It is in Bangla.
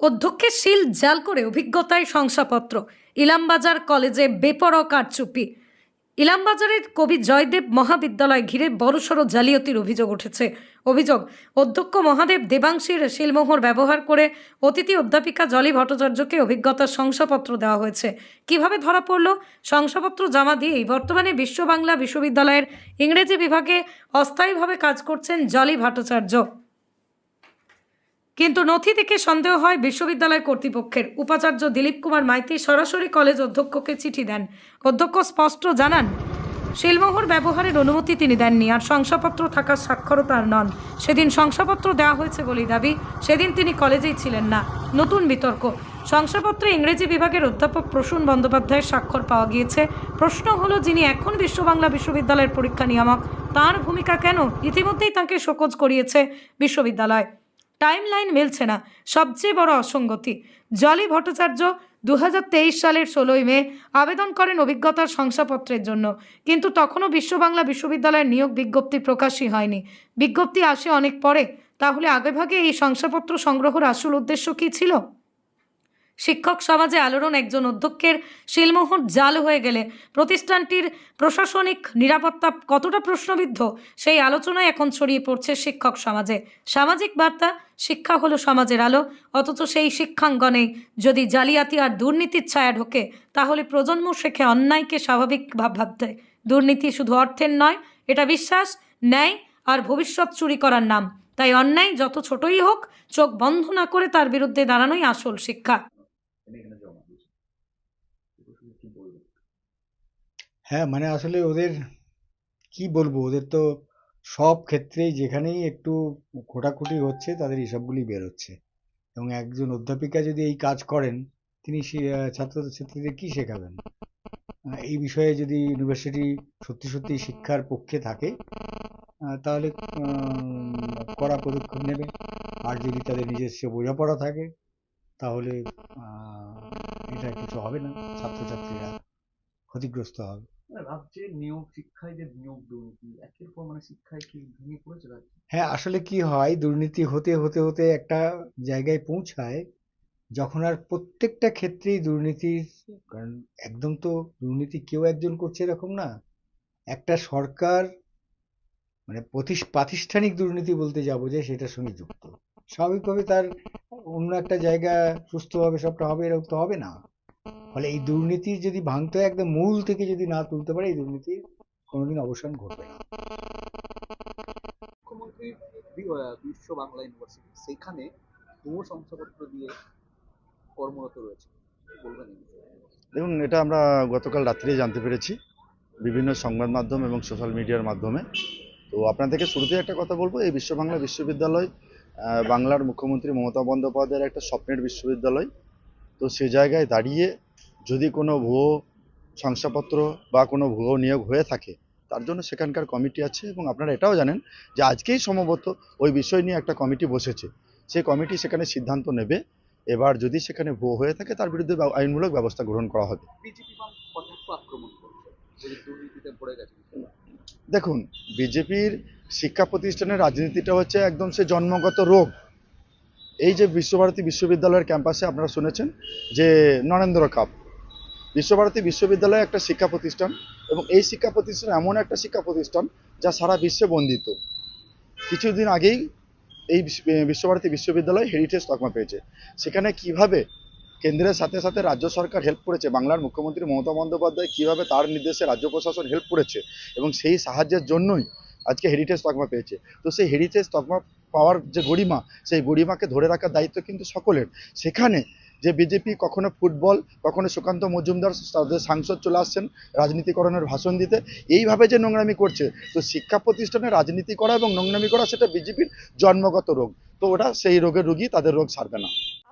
অধ্যক্ষের শিল জাল করে অভিজ্ঞতায় শংসাপত্র। ইলামবাজার কলেজে বেপরোয়া কারচুপি। ইলামবাজারের কবি জয়দেব মহাবিদ্যালয় ঘিরে বড়সড় জালিয়াতির অভিযোগ উঠেছে। অভিযোগ, অধ্যক্ষ মহাদেব দেবাংশীর শিলমোহর ব্যবহার করে অতিথি অধ্যাপিকা জলি ভট্টাচার্যকে অভিজ্ঞতার শংসাপত্র দেওয়া হয়েছে। কীভাবে ধরা পড়ল? শংসাপত্র জমা দিয়েই বর্তমানে বিশ্ব বাংলা বিশ্ববিদ্যালয়ের ইংরেজি বিভাগে অস্থায়ীভাবে কাজ করছেন জলি ভট্টাচার্য। কিন্তু নথি থেকে সন্দেহ হয় বিশ্ববিদ্যালয় কর্তৃপক্ষের। উপাচার্য দিলীপ কুমার মাইতি সরাসরি কলেজ অধ্যক্ষকে চিঠি দেন। অধ্যক্ষ স্পষ্ট জানান, শিলমোহর ব্যবহারের অনুমতি তিনি দেননি আর শংসাপত্র থাকার স্বাক্ষরও তার নন। সেদিন শংসাপত্র দেওয়া হয়েছে বলেই দাবি, সেদিন তিনি কলেজেই ছিলেন না। নতুন বিতর্ক, শংসাপত্রে ইংরেজি বিভাগের অধ্যাপক প্রসূন বন্দ্যোপাধ্যায়ের স্বাক্ষর পাওয়া গিয়েছে। প্রশ্ন হলো, যিনি এখন বিশ্ববাংলা বিশ্ববিদ্যালয়ের পরীক্ষা নিয়ামক, তার ভূমিকা কেন? ইতিমধ্যেই তাকে শোকজ করিয়েছে বিশ্ববিদ্যালয়। টাইমলাইন মিলছে না। সবচেয়ে বড় অসঙ্গতি, জলি ভট্টাচার্য দু হাজার তেইশ সালের ষোলোই মে আবেদন করেন অভিজ্ঞতার শংসাপত্রের জন্য। কিন্তু তখনও বিশ্ব বাংলা বিশ্ববিদ্যালয়ের নিয়োগ বিজ্ঞপ্তি প্রকাশই হয়নি। বিজ্ঞপ্তি আসে অনেক পরে। তাহলে আগেভাগে এই শংসাপত্র সংগ্রহর আসল উদ্দেশ্য কী ছিল? শিক্ষক সমাজে আলোড়ন একজন অধ্যক্ষের শিলমোহর জাল হয়ে গেলে প্রতিষ্ঠানটির প্রশাসনিক নিরাপত্তা কতটা প্রশ্নবিদ্ধ সেই আলোচনায় এখন ছড়িয়ে পড়ছে শিক্ষক সমাজে। সামাজিক বার্তা, শিক্ষা হলো সমাজের আলো, অথচ সেই শিক্ষাঙ্গনে যদি জালিয়াতি আর দুর্নীতির ছায়া ঢোকে, তাহলে প্রজন্ম শেখে অন্যায়কে স্বাভাবিক ভাব ভাবতে। দুর্নীতি শুধু অর্থের নয়, এটা বিশ্বাস, ন্যায় আর ভবিষ্যৎ চুরি করার নাম। তাই অন্যায় যত ছোটই হোক, চোখ বন্ধ না করে তার বিরুদ্ধে দাঁড়ানোই আসল শিক্ষা। এখানে জমা দিয়েছে কি বলবেন হ্যাঁ মানে আসলে ওদের কি বলব? ওদের তো সব ক্ষেত্রেই যেখানেই একটু খোটাখুটি হচ্ছে তাদের এসবগুলি বেরোচ্ছে এবং একজন অধ্যাপিকা যদি এই কাজ করেন তিনি আহ, ছাত্রছাত্রীদের কি শেখাবেন? এই বিষয়ে যদি ইউনিভার্সিটি সত্যি সত্যি শিক্ষার পক্ষে থাকে তাহলে কড়া পদক্ষেপ নেবে। আর যদি তাদের নিজস্ব বোঝাপড়া থাকে তাহলে এটা কিছু হবে না। ছাত্রছাত্রীরা ক্ষতিগ্রস্ত হবে। মানে রাজ্যে নিয়োগ শিক্ষায় যে নিয়োগ দুর্নীতি একের পর মানে শিক্ষায় কি ভেঙে পড়েছে রাজ্য? হ্যাঁ আসলে কি হয় দুর্নীতি হতে হতে হতে একটা জায়গায় পৌঁছায় যখন আর প্রত্যেকটা ক্ষেত্রেই দুর্নীতির কারণ একদম তো দুর্নীতি কেউ একজন করছে এরকম না। একটা সরকার মানে প্রাতিষ্ঠানিক দুর্নীতি বলতে যাব যে সেটার সঙ্গে যুক্ত। স্বাভাবিকভাবে তার অন্য একটা জায়গা সুস্থভাবে সবটা হবে এরকম তো হবে না। ফলে এই দুর্নীতির যদি ভাঙতে হয় একদম মূল থেকে যদি না তুলতে পারে এই দুর্নীতির কোনোদিন অবসান ঘটবে না। মুখ্যমন্ত্রী বিশ্ব বাংলা ইউনিভার্সিটি সেখানে ভুয়ো শংসাপত্র দিয়ে কর্মরত রয়েছে। বলবেন দেখুন এটা আমরা গতকাল রাত্রে জানতে পেরেছি বিভিন্ন সংবাদ মাধ্যম এবং সোশ্যাল মিডিয়ার মাধ্যমে। তো আপনাদেরকে শুরুতে একটা কথা বলব এই বিশ্ব বাংলা বিশ্ববিদ্যালয় বাংলার মুখ্যমন্ত্রী মমতা বন্দ্যোপাধ্যায়ের একটা স্বপ্নের বিশ্ববিদ্যালয়। তো সে জায়গায় দাঁড়িয়ে যদি কোনো ভুয়ো শংসাপত্র বা কোনো ভুয়ো নিয়োগ হয়ে থাকে তার জন্য সেখানকার কমিটি আছে এবং আপনারা এটাও জানেন যে আজকেই সম্ভবত ওই বিষয় নিয়ে একটা কমিটি বসেছে। সেই কমিটি সেখানে সিদ্ধান্ত নেবে। এবার যদি সেখানে ভুয়ো হয়ে থাকে তার বিরুদ্ধে আইনমূলক ব্যবস্থা গ্রহণ করা হবে। দেখুন বিজেপির শিক্ষা প্রতিষ্ঠানের রাজনীতিটা হচ্ছে একদম সে জন্মগত রোগ। এই যে বিশ্বভারতী বিশ্ববিদ্যালয়ের ক্যাম্পাসে আপনারা শুনেছেন যে নরেন্দ্র কাপ। বিশ্বভারতী বিশ্ববিদ্যালয় একটা শিক্ষা প্রতিষ্ঠান এবং এই শিক্ষা প্রতিষ্ঠান এমন একটা শিক্ষা প্রতিষ্ঠান যা সারা বিশ্বে বন্দিত। কিছুদিন আগেই এই বিশ্বভারতী বিশ্ববিদ্যালয় হেরিটেজ তকমা পেয়েছে। সেখানে কীভাবে কেন্দ্রের সাথে সাথে রাজ্য সরকার হেল্প করেছে, বাংলার মুখ্যমন্ত্রী মমতা বন্দ্যোপাধ্যায় কীভাবে তার নির্দেশে রাজ্য প্রশাসন হেল্প করেছে এবং সেই সাহায্যের জন্যই আজকে হেরিটেজ তকমা পেয়েছে। তো সেই হেরিটেজ তকমা পাওয়ার যে গরিমা, সেই গরিমাকে ধরে রাখার দায়িত্ব কিন্তু সকলের। সেখানে যে বিজেপি কখনো ফুটবল কখনো সুকান্ত মজুমদার তাদের সাংসদ চলে আসছেন রাজনীতিকরণের ভাষণ দিতে, এইভাবে যে নোংরামি করছে, তো শিক্ষা প্রতিষ্ঠানে রাজনীতি করা এবং নোংরামি করা সেটা বিজেপির জন্মগত রোগ। তো ওটা সেই রোগের রোগী, তাদের রোগ সারবে না।